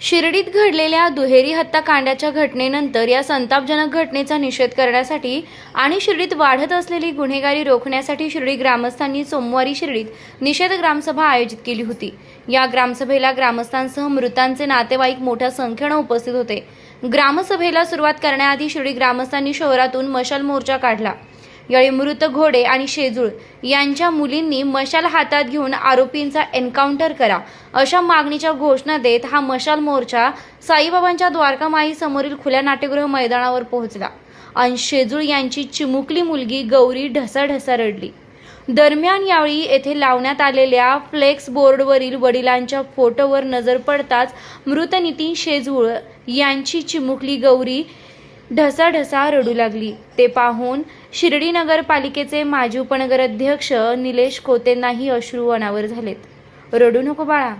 शिर्डीत घडलेल्या दुहेरी हत्याकांडाच्या घटनेनंतर या संतापजनक घटनेचा निषेध करण्यासाठी आणि शिर्डीत वाढत असलेली गुन्हेगारी रोखण्यासाठी शिर्डी ग्रामस्थांनी सोमवारी शिर्डीत निषेध ग्रामसभा आयोजित केली होती. या ग्रामसभेला ग्रामस्थांसह मृतांचे नातेवाईक मोठ्या संख्येनं उपस्थित होते. ग्रामसभेला सुरुवात करण्याआधी शिर्डी ग्रामस्थांनी शहरातून मशाल मोर्चा काढला. यावेळी मृत घोडे आणि शेजूळ यांच्या मुलींनी मशाल हातात घेऊन आरोपींचा एन्काउंटर करा. अशा मागणीच्या घोषणा देत हा मशाल मोर्चा साईबाबांच्या द्वारकामाई समोरील खुल्या नाट्यगृह मैदानावर पोहोचला आणि शेजूळ यांची चिमुकली मुलगी गौरी ढसाढसा रडली. दरम्यान यावेळी येथे लावण्यात आलेल्या फ्लेक्स बोर्डवरील वडिलांच्या फोटोवर नजर पडताच मृत नितीन शेजूळ यांची चिमुकली गौरी ढसाढसा रडू लागली. ते पाहून शिर्डी नगरपालिकेचे माजी उपनगराध्यक्ष निलेश खोतेंनाही अश्रू अनावर झालेत. रडू नको बाळा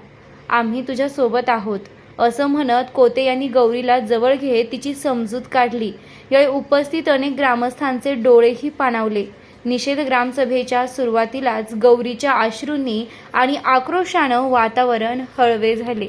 आम्ही तुझ्या सोबत आहोत असं म्हणत कोते यांनी गौरीला जवळ घेत तिची समजूत काढली. यावेळी उपस्थित अनेक ग्रामस्थांचे डोळेही पाणावले. निषेध ग्रामसभेच्या सुरुवातीलाच गौरीच्या अश्रूंनी आणि आक्रोशानं वातावरण हळवे झाले.